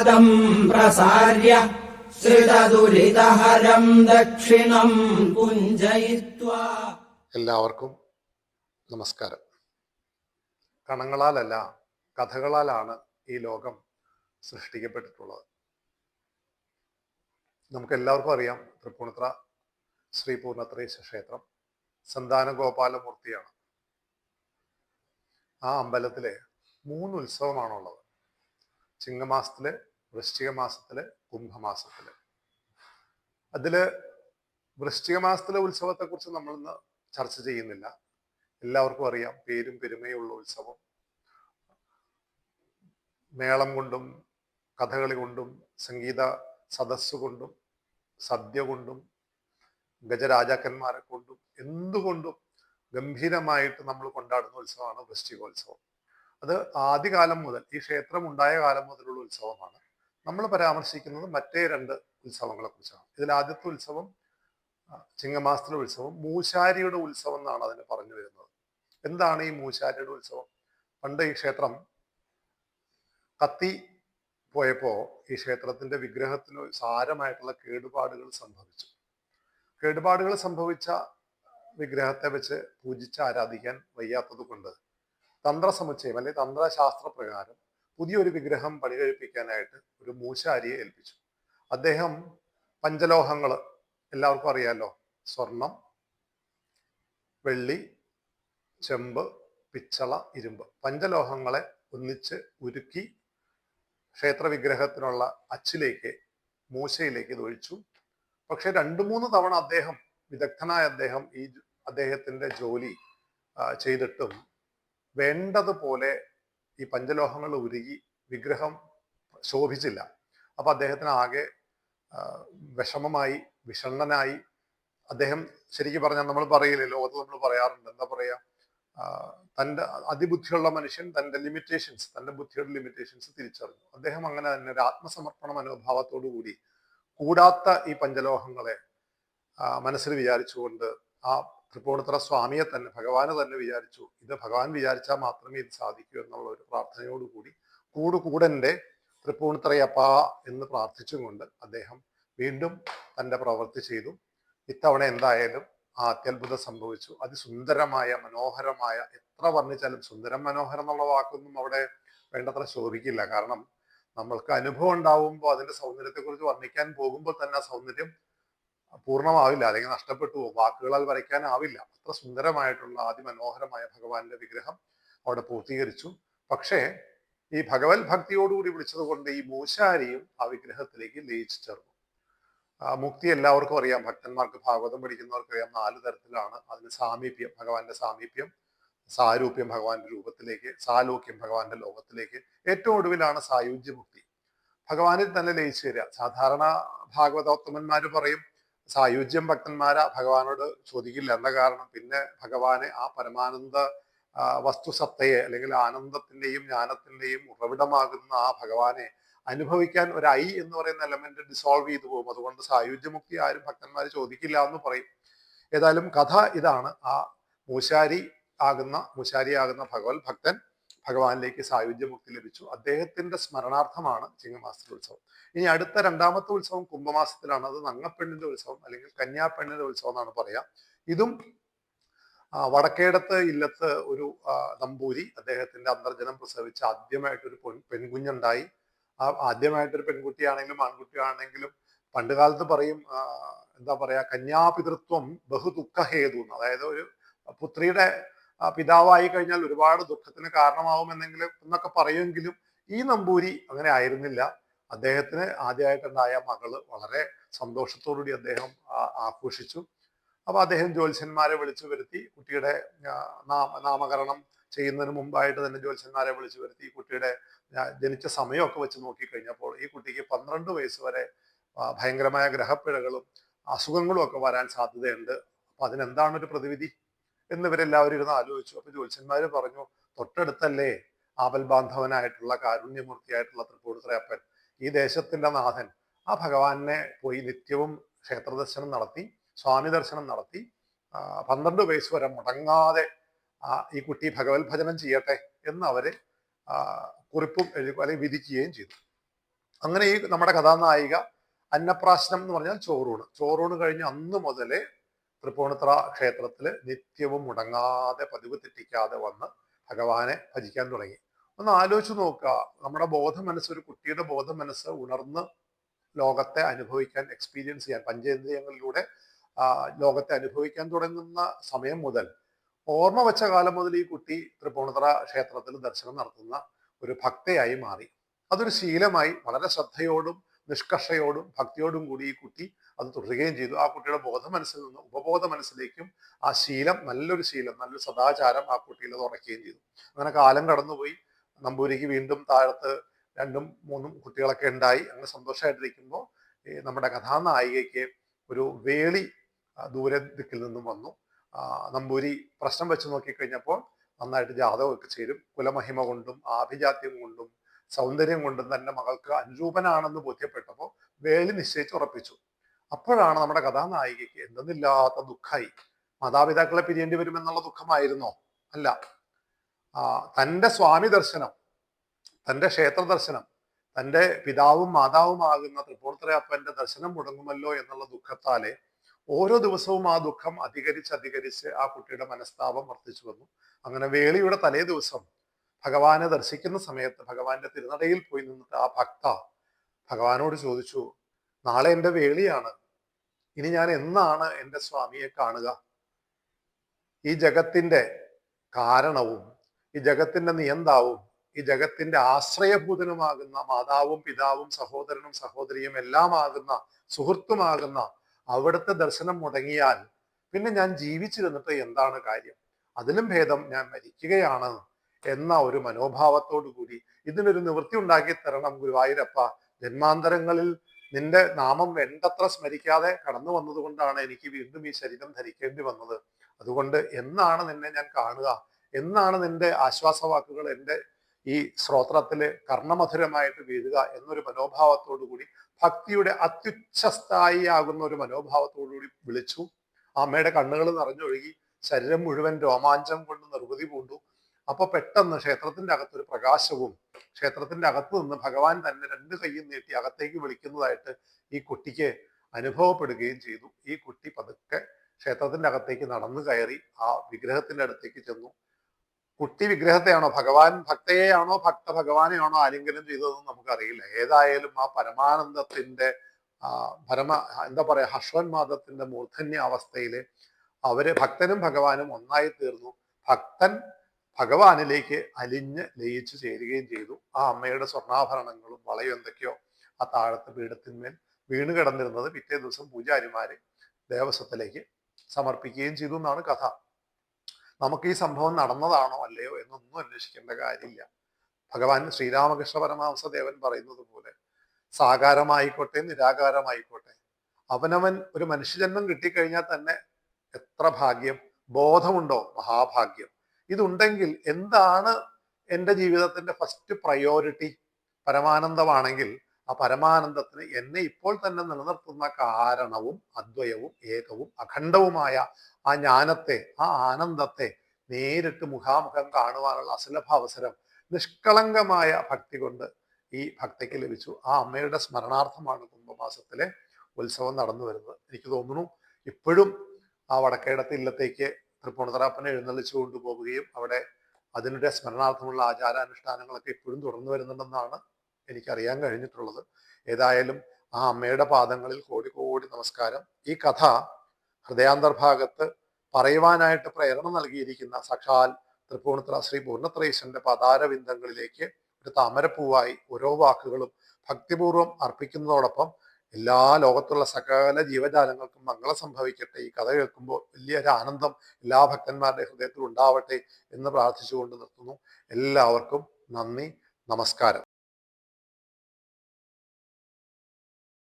पादम् प्रसार्य श्रितदुरितहरम् दक्षिणम् कुञ्जयित्वा എല്ലാവർക്കും നമസ്കാരം കണങ്ങളാലല്ല കഥകളാലാണ് ഈ ലോകം സൃഷ്ടിക്കപ്പെട്ടിട്ടുള്ളത് നമുക്ക് എല്ലാവർക്കും അറിയാം തൃപ്പൂണിത്ര ശ്രീ പൂർണ്ണത്രേശ ക്ഷേത്രം സന്താന ഗോപാലമൂർത്തിയാണ് ആ അമ്പലത്തിലെ മൂന്ന് ഉത്സവമാണുള്ളത് ചിങ്ങമാസത്തില് വൃശ്ചിക മാസത്തിൽ കുംഭമാസത്തിൽ. അതിൽ വൃശ്ചിക മാസത്തിലെ ഉത്സവത്തെക്കുറിച്ച് നമ്മൾ ഇന്ന് ചർച്ച ചെയ്യുന്നില്ല. എല്ലാവർക്കും അറിയാം പേരും പെരുമയുള്ള ഉത്സവം. മേളം കൊണ്ടും കഥകളി കൊണ്ടും സംഗീത സദസ് കൊണ്ടും സദ്യ കൊണ്ടും ഗജരാജാക്കന്മാരെ കൊണ്ടും എന്തുകൊണ്ടും ഗംഭീരമായിട്ട് നമ്മൾ കൊണ്ടാടുന്ന ഉത്സവമാണ് വൃശ്ചികോത്സവം. അത് ആദ്യകാലം മുതൽ ഈ ക്ഷേത്രം ഉണ്ടായ കാലം മുതലുള്ള ഉത്സവമാണ്. നമ്മൾ പരാമർശിക്കുന്നത് മറ്റേ രണ്ട് ഉത്സവങ്ങളെ കുറിച്ചാണ് ഇതിൽ ആദ്യത്തെ ഉത്സവം ചിങ്ങമാസത്തിലെ ഉത്സവം മൂശാരിയുടെ ഉത്സവം എന്നാണ് അതിന് പറഞ്ഞു വരുന്നത്. എന്താണ് ഈ മൂശാരിയുടെ ഉത്സവം? പണ്ട് ഈ ക്ഷേത്രം കത്തി പോയപ്പോ ഈ ക്ഷേത്രത്തിന്റെ വിഗ്രഹത്തിന് സാരമായിട്ടുള്ള കേടുപാടുകൾ സംഭവിച്ചു. കേടുപാടുകൾ സംഭവിച്ച വിഗ്രഹത്തെ വെച്ച് പൂജിച്ച് ആരാധിക്കാൻ വയ്യാത്തത് കൊണ്ട് തന്ത്രസമുച്ചയം അല്ലെങ്കിൽ തന്ത്രശാസ്ത്ര പ്രകാരം പുതിയൊരു വിഗ്രഹം പണികഴിപ്പിക്കാനായിട്ട് ഒരു മൂശാരിയെ ഏൽപ്പിച്ചു. അദ്ദേഹം പഞ്ചലോഹങ്ങൾ എല്ലാവർക്കും അറിയാലോ. സ്വർണം വെള്ളി ചെമ്പ് പിച്ചള ഇരുമ്പ്. പഞ്ചലോഹങ്ങളെ ഒന്നിച്ച് ഉരുക്കി ക്ഷേത്ര വിഗ്രഹത്തിനുള്ള അച്ചിലേക്ക് മൂശയിലേക്ക് ഇത് ഒഴിച്ചു. പക്ഷെ രണ്ടു മൂന്ന് തവണ അദ്ദേഹം വിദഗ്ധനായ അദ്ദേഹം ഈ അദ്ദേഹത്തിന്റെ ജോലി ചെയ്തിട്ടും വേണ്ടതുപോലെ ഈ പഞ്ചലോഹങ്ങൾ ഉരുകി വിഗ്രഹം ശോഭിച്ചില്ല. അപ്പോൾ അദ്ദേഹത്തിന് ആകെ വിഷമമായി വിഷണ്ണനായി. അദ്ദേഹം ശരിക്കും പറഞ്ഞാൽ നമ്മൾ പറയില്ലേ ലോകത്ത് നമ്മൾ പറയാറുണ്ട്. എന്താ പറയാ? തന്റെ അതിബുദ്ധിയുള്ള മനുഷ്യൻ തന്റെ ലിമിറ്റേഷൻസ് തന്റെ ബുദ്ധിയുടെ ലിമിറ്റേഷൻസ് തിരിച്ചറിഞ്ഞു. അദ്ദേഹം അങ്ങനെ തന്നെ ഒരു ആത്മസമർപ്പണ മനോഭാവത്തോടു കൂടി കൂടാത്ത ഈ പഞ്ചലോഹങ്ങളെ മനസ്സിൽ വിചാരിച്ചുകൊണ്ട് ആ തൃപ്പൂണിത്തറ സ്വാമിയെ തന്നെ ഭഗവാന് തന്നെ വിചാരിച്ചു. ഇത് ഭഗവാൻ വിചാരിച്ചാൽ മാത്രമേ ഇത് സാധിക്കൂ എന്നുള്ള ഒരു പ്രാർത്ഥനയോടുകൂടി കൂടുകൂടന്റെ തൃപ്പൂണിത്തറയപ്പാ എന്ന് പ്രാർത്ഥിച്ചുകൊണ്ട് അദ്ദേഹം വീണ്ടും തന്റെ പ്രവൃത്തി ചെയ്തു. ഇത്തവണ എന്തായാലും ആ അത്യത്ഭുതം സംഭവിച്ചു. അതിസുന്ദരമായ മനോഹരമായ എത്ര വർണിച്ചാലും സുന്ദരം മനോഹരം എന്നുള്ള വാക്കൊന്നും അവിടെ വേണ്ടത്ര ശോഭിക്കില്ല. കാരണം നമ്മൾക്ക് അനുഭവം ഉണ്ടാവുമ്പോൾ അതിന്റെ സൗന്ദര്യത്തെക്കുറിച്ച് വർണിക്കാൻ പോകുമ്പോൾ തന്നെ ആ സൗന്ദര്യം പൂർണമാവില്ല അല്ലെങ്കിൽ നഷ്ടപ്പെട്ടു വാക്കുകളാൽ വരയ്ക്കാനാവില്ല. അത്ര സുന്ദരമായിട്ടുള്ള അതിമനോഹരമായ ഭഗവാന്റെ വിഗ്രഹം അവിടെ പൂർത്തീകരിച്ചു. പക്ഷേ ഈ ഭഗവത് ഭക്തിയോടുകൂടി വിളിച്ചത് കൊണ്ട് ഈ മൂശാരിയും ആ വിഗ്രഹത്തിലേക്ക് ലയിച്ചു ചേർന്നു. മുക്തി എല്ലാവർക്കും അറിയാം. ഭക്തന്മാർക്ക് ഭാഗവതം പഠിക്കുന്നവർക്ക് അറിയാം. നാല് തരത്തിലാണ് അതിന് സാമീപ്യം ഭഗവാന്റെ സാമീപ്യം സാരൂപ്യം ഭഗവാന്റെ രൂപത്തിലേക്ക് സാലോക്യം ഭഗവാന്റെ ലോകത്തിലേക്ക്. ഏറ്റവും ഒടുവിലാണ് സായുജ്യ മുക്തി ഭഗവാനിൽ തന്നെ ലയിച്ചു വരിക സാധാരണ ഭാഗവതോത്തമന്മാര് പറയും സായുജ്യം ഭക്തന്മാര ഭഗവാനോട് ചോദിക്കില്ല. എന്ന കാരണം? പിന്നെ ഭഗവാനെ ആ പരമാനന്ദ വസ്തുസത്തയെ അല്ലെങ്കിൽ ആനന്ദത്തിന്റെയും ജ്ഞാനത്തിന്റെയും ഉറവിടമാകുന്ന ആ ഭഗവാനെ അനുഭവിക്കാൻ ഒരു ഐ എന്ന് പറയുന്ന എലമെന്റ് ഡിസോൾവ് ചെയ്തു പോകും. അതുകൊണ്ട് സായുജ്യമുക്തി ആരും ഭക്തന്മാർ ചോദിക്കില്ല എന്ന് പറയും. ഏതായാലും കഥ ഇതാണ്. ആ മൂശാരി ആകുന്ന മൂശാരി ആകുന്ന ഭഗവത് ഭക്തൻ ഭഗവാനിലേക്ക് സായുജ്യമുക്തി ലഭിച്ചു. അദ്ദേഹത്തിന്റെ സ്മരണാർത്ഥമാണ് ചിങ്ങമാസത്തിലെ ഉത്സവം. ഇനി അടുത്ത രണ്ടാമത്തെ ഉത്സവം കുംഭമാസത്തിലാണ്. അത് നങ്ങപ്പെണ്ണിന്റെ ഉത്സവം അല്ലെങ്കിൽ കന്യാപ്പെണ്ണിന്റെ ഉത്സവം എന്നാണ് പറയാം. ഇതും വടക്കേടത്ത് ഇല്ലത്ത് ഒരു നമ്പൂരി അദ്ദേഹത്തിന്റെ അന്തർജനം പ്രസവിച്ച ആദ്യമായിട്ടൊരു പെൺ പെൺകുഞ്ഞുണ്ടായി. ആ ആദ്യമായിട്ടൊരു പെൺകുട്ടിയാണെങ്കിലും ആൺകുട്ടിയാണെങ്കിലും പണ്ട് കാലത്ത് പറയും എന്താ പറയാ കന്യാപിതൃത്വം ബഹുദുഃഖഹേതു അതായത് ഒരു പുത്രിയുടെ പിതാവായി കഴിഞ്ഞാൽ ഒരുപാട് ദുഃഖത്തിന് കാരണമാവുമെന്നെങ്കിലും എന്നൊക്കെ പറയുമെങ്കിലും ഈ നമ്പൂരി അങ്ങനെ ആയിരുന്നില്ല. അദ്ദേഹത്തിന് ആദ്യമായിട്ടുണ്ടായ മകൾ വളരെ സന്തോഷത്തോടുകൂടി അദ്ദേഹം ആഘോഷിച്ചു. അപ്പൊ അദ്ദേഹം ജ്യോത്സ്യന്മാരെ വിളിച്ചു വരുത്തി കുട്ടിയുടെ നാമകരണം ചെയ്യുന്നതിന് മുമ്പായിട്ട് തന്നെ ജ്യോത്സ്യന്മാരെ വിളിച്ചു വരുത്തി കുട്ടിയുടെ ജനിച്ച സമയമൊക്കെ വെച്ച് നോക്കിക്കഴിഞ്ഞപ്പോൾ ഈ കുട്ടിക്ക് പന്ത്രണ്ട് വയസ്സ് വരെ ഭയങ്കരമായ ഗ്രഹപ്പിഴകളും അസുഖങ്ങളും ഒക്കെ വരാൻ സാധ്യതയുണ്ട്. അപ്പൊ അതിനെന്താണ് ഒരു പ്രതിവിധി? എന്ന് ഇവരെല്ലാവരും ഇരുന്ന് ആലോചിച്ചു. അപ്പൊ ജ്യോത്സ്യന്മാര് പറഞ്ഞു തൊട്ടടുത്തല്ലേ ആപൽ ബാന്ധവനായിട്ടുള്ള കാരുണ്യമൂർത്തിയായിട്ടുള്ള തൃപ്പൂണിത്തുറയപ്പൻ ഈ ദേശത്തിന്റെ നാഥൻ. ആ ഭഗവാനെ പോയി നിത്യവും ക്ഷേത്ര ദർശനം നടത്തി സ്വാമി ദർശനം നടത്തി. പന്ത്രണ്ട് വയസ്സ് വരെ മുടങ്ങാതെ ഈ കുട്ടി ഭഗവത് ഭജനം ചെയ്യട്ടെ എന്ന് അവർ കുറിപ്പും എഴുതി അല്ലെങ്കിൽ വിധിക്കുകയും ചെയ്തു. അങ്ങനെ ഈ നമ്മുടെ കഥാനായിക അന്നപ്രാശനം എന്ന് പറഞ്ഞാൽ ചോറൂണ്. ചോറൂണ് കഴിഞ്ഞ് അന്ന് മുതലേ തൃപ്പൂണിത്തറ ക്ഷേത്രത്തിൽ നിത്യവും മുടങ്ങാതെ പതിവ് തെറ്റിക്കാതെ വന്ന് ഭഗവാനെ ഭജിക്കാൻ തുടങ്ങി. ഒന്ന് ആലോചിച്ച് നോക്കുക. നമ്മുടെ ബോധ മനസ്സ് ഒരു കുട്ടിയുടെ ബോധ മനസ്സ് ഉണർന്ന് ലോകത്തെ അനുഭവിക്കാൻ എക്സ്പീരിയൻസ് ചെയ്യാൻ പഞ്ചേന്ദ്രിയങ്ങളിലൂടെ ലോകത്തെ അനുഭവിക്കാൻ തുടങ്ങുന്ന സമയം മുതൽ ഓർമ്മ വെച്ച കാലം മുതൽ ഈ കുട്ടി തൃപ്പൂണിത്തറ ക്ഷേത്രത്തിൽ ദർശനം നടത്തുന്ന ഒരു ഭക്തയായി മാറി. അതൊരു ശീലമായി വളരെ ശ്രദ്ധയോടും നിഷ്കർഷയോടും ഭക്തിയോടും കൂടി ഈ കുട്ടി അത് തുടരുകയും ചെയ്തു ആ കുട്ടിയുടെ ബോധ മനസ്സിൽ നിന്ന് ഉപബോധ മനസ്സിലേക്കും ആ ശീലം നല്ലൊരു ശീലം നല്ലൊരു സദാചാരം ആ കുട്ടിയിൽ അത് ഉറക്കുകയും ചെയ്തു. അങ്ങനെ കാലം കടന്നുപോയി. നമ്പൂരിക്ക് വീണ്ടും താഴത്ത് രണ്ടും മൂന്നും കുട്ടികളൊക്കെ ഉണ്ടായി. അങ്ങനെ സന്തോഷമായിട്ടിരിക്കുമ്പോൾ നമ്മുടെ കഥാനായികയ്ക്ക് ഒരു വേളി ദൂരെ ദിക്കിൽ നിന്നും വന്നു. നമ്പൂരി പ്രശ്നം വെച്ച് നോക്കിക്കഴിഞ്ഞപ്പോൾ നന്നായിട്ട് ജാതകമൊക്കെ ചേരും. കുലമഹിമ കൊണ്ടും ആഭിജാത്യം കൊണ്ടും സൗന്ദര്യം കൊണ്ടും തന്റെ മകൾക്ക് അനുരൂപനാണെന്ന് ബോധ്യപ്പെട്ടപ്പോൾ വേലി നിശ്ചയിച്ച് ഉറപ്പിച്ചു. അപ്പോഴാണ് നമ്മുടെ കഥാനായികയ്ക്ക് എന്തെന്നില്ലാത്ത ദുഃഖമായി. മാതാപിതാക്കളെ പിരിയേണ്ടി വരുമെന്നുള്ള ദുഃഖമായിരുന്നോ? അല്ല. തന്റെ സ്വാമി ദർശനം തന്റെ ക്ഷേത്ര ദർശനം തന്റെ പിതാവും മാതാവുമാകുന്ന തൃപ്പൂണിത്തുറ അപ്പന്റെ ദർശനം മുടങ്ങുമല്ലോ എന്നുള്ള ദുഃഖത്താലെ ഓരോ ദിവസവും ആ ദുഃഖം അധികരിച്ച് അധികരിച്ച് ആ കുട്ടിയുടെ മനസ്താപം വർദ്ധിച്ചു വന്നു. അങ്ങനെ വേളിയുടെ തലേ ദിവസം ഭഗവാനെ ദർശിക്കുന്ന സമയത്ത് ഭഗവാന്റെ തിരുനടയിൽ പോയി നിന്നിട്ട് ആ ഭക്ത ഭഗവാനോട് ചോദിച്ചു നാളെ എന്റെ വേളിയാണ്. ഇനി ഞാൻ എന്നാണ് എന്റെ സ്വാമിയെ കാണുക? ഈ ജഗത്തിന്റെ കാരണവും ഈ ജഗത്തിന്റെ നിയന്താവും ഈ ജഗത്തിന്റെ ആശ്രയഭൂതനുമാകുന്ന മാതാവും പിതാവും സഹോദരനും സഹോദരിയും എല്ലാമാകുന്ന സുഹൃത്തുമാകുന്ന അവിടുത്തെ ദർശനം മുടങ്ങിയാൽ പിന്നെ ഞാൻ ജീവിച്ചിരുന്നിട്ട് എന്താണ് കാര്യം? അതിലും ഭേദം ഞാൻ മരിക്കുകയാണ് എന്ന ഒരു മനോഭാവത്തോടു കൂടി ഇതിനൊരു നിവൃത്തി ഉണ്ടാക്കി തരണം ഗുരുവായൂരപ്പ. ജന്മാന്തരങ്ങളിൽ നിന്റെ നാമം വേണ്ടത്ര സ്മരിക്കാതെ കടന്നു വന്നതുകൊണ്ടാണ് എനിക്ക് വീണ്ടും ഈ ശരീരം ധരിക്കേണ്ടി വന്നത്. അതുകൊണ്ട് എന്നാണ് നിന്നെ ഞാൻ കാണുക? എന്നാണ് നിന്റെ ആശ്വാസവാക്കുകൾ എന്റെ ഈ ശ്രോത്രത്തിൽ കർണമധുരമായിട്ട് വീഴുക എന്നൊരു മനോഭാവത്തോടു കൂടി ഭക്തിയുടെ അത്യുച്ഛസ്ഥായിയാകുന്ന ഒരു മനോഭാവത്തോടു കൂടി വിളിച്ചു. അമ്മയുടെ കണ്ണുകൾ നിറഞ്ഞൊഴുകി ശരീരം മുഴുവൻ രോമാഞ്ചം കൊണ്ട് നിർവൃതി പൂണ്ടു. അപ്പൊ പെട്ടെന്ന് ക്ഷേത്രത്തിന്റെ അകത്തൊരു പ്രകാശവും ക്ഷേത്രത്തിന്റെ അകത്ത് നിന്ന് ഭഗവാൻ തന്നെ രണ്ട് കൈയും നീട്ടി അകത്തേക്ക് വിളിക്കുന്നതായിട്ട് ഈ കുട്ടിക്ക് അനുഭവപ്പെടുകയും ചെയ്തു. ഈ കുട്ടി പതുക്കെ ക്ഷേത്രത്തിന്റെ അകത്തേക്ക് നടന്നു കയറി ആ വിഗ്രഹത്തിന്റെ അടുത്തേക്ക് ചെന്നു. കുട്ടി വിഗ്രഹത്തെയാണോ ഭഗവാൻ ഭക്തയെയാണോ ഭക്ത ഭഗവാനെയാണോ ആലിംഗനം ചെയ്തതെന്ന് നമുക്കറിയില്ല. ഏതായാലും ആ പരമാനന്ദത്തിന്റെ പരമ എന്താ പറയാ ഹർഷോന്മാദത്തിന്റെ മൂർധന്യ അവസ്ഥയിൽ അവർ ഭക്തനും ഭഗവാനും ഒന്നായി തീർന്നു. ഭക്തൻ ഭഗവാനിലേക്ക് അലിഞ്ഞ് ലയിച്ചു ചേരുകയും ചെയ്തു. ആ അമ്മയുടെ സ്വർണാഭരണങ്ങളും വളയും എന്തൊക്കെയോ ആ താഴത്തെ പീഠത്തിന്മേൽ വീണ് കിടന്നിരുന്നത് പിറ്റേ ദിവസം പൂജാരിമാര് ദേവസ്വത്തിലേക്ക് സമർപ്പിക്കുകയും ചെയ്തു എന്നാണ് കഥ. നമുക്ക് ഈ സംഭവം നടന്നതാണോ അല്ലയോ എന്നൊന്നും അന്വേഷിക്കേണ്ട കാര്യമില്ല. ഭഗവാൻ ശ്രീരാമകൃഷ്ണ പരമഹംസ ദേവൻ പറയുന്നത് പോലെ സാകാരമായിക്കോട്ടെ നിരാകാരമായിക്കോട്ടെ അവനവൻ ഒരു മനുഷ്യജന്മം കിട്ടിക്കഴിഞ്ഞാൽ തന്നെ എത്ര ഭാഗ്യം ബോധമുണ്ടോ മഹാഭാഗ്യം? ഇതുണ്ടെങ്കിൽ എന്താണ് എന്റെ ജീവിതത്തിന്റെ ഫസ്റ്റ് പ്രയോറിറ്റി പരമാനന്ദമാണെങ്കിൽ ആ പരമാനന്ദത്തിന് എന്നെ ഇപ്പോൾ തന്നെ നിലനിർത്തുന്ന കാരണവും അദ്വയവും ഏകവും അഖണ്ഡവുമായ ആ ജ്ഞാനത്തെ ആ ആനന്ദത്തെ നേരിട്ട് മുഖാമുഖം കാണുവാനുള്ള അസുലഭ അവസരം നിഷ്കളങ്കമായ ഭക്തി കൊണ്ട് ഈ ഭക്തിക്ക് ലഭിച്ചു. ആ അമ്മയുടെ സ്മരണാർത്ഥമാണ് കുംഭമാസത്തിലെ ഉത്സവം നടന്നു വരുന്നത്. എനിക്ക് തോന്നുന്നു ഇപ്പോഴും ആ വടക്കേടത്തെ ഇല്ലത്തേക്ക് തൃപ്പൂണിത്തറാപ്പനെ എഴുന്നള്ളിച്ചു കൊണ്ടുപോവുകയും അവിടെ അതിനുടെ സ്മരണാർത്ഥമുള്ള ആചാരാനുഷ്ഠാനങ്ങളൊക്കെ ഇപ്പോഴും തുടർന്നു വരുന്നുണ്ടെന്നാണ് എനിക്കറിയാൻ കഴിഞ്ഞിട്ടുള്ളത്. ഏതായാലും ആ അമ്മയുടെ പാദങ്ങളിൽ കോടി കോടി നമസ്കാരം. ഈ കഥ ഹൃദയാന്തർഭാഗത്ത് പറയുവാനായിട്ട് പ്രേരണ നൽകിയിരിക്കുന്ന സഖാൽ തൃപ്പൂണിത്തുറ ശ്രീ പൂർണത്രയീശന്റെ പതാരവിന്ദങ്ങളിലേക്ക് ഒരു താമരപ്പൂവായി ഓരോ വാക്കുകളും ഭക്തിപൂർവം അർപ്പിക്കുന്നതോടൊപ്പം എല്ലാ ലോകത്തുള്ള സകല ജീവജാലങ്ങൾക്കും മംഗളം സംഭവിക്കട്ടെ. ഈ കഥ കേൾക്കുമ്പോൾ വലിയൊരു ആനന്ദം എല്ലാ ഭക്തന്മാരുടെ ഹൃദയത്തിൽ ഉണ്ടാവട്ടെ എന്ന് പ്രാർത്ഥിച്ചുകൊണ്ട് നിർത്തുന്നു. എല്ലാവർക്കും നന്ദി നമസ്കാരം.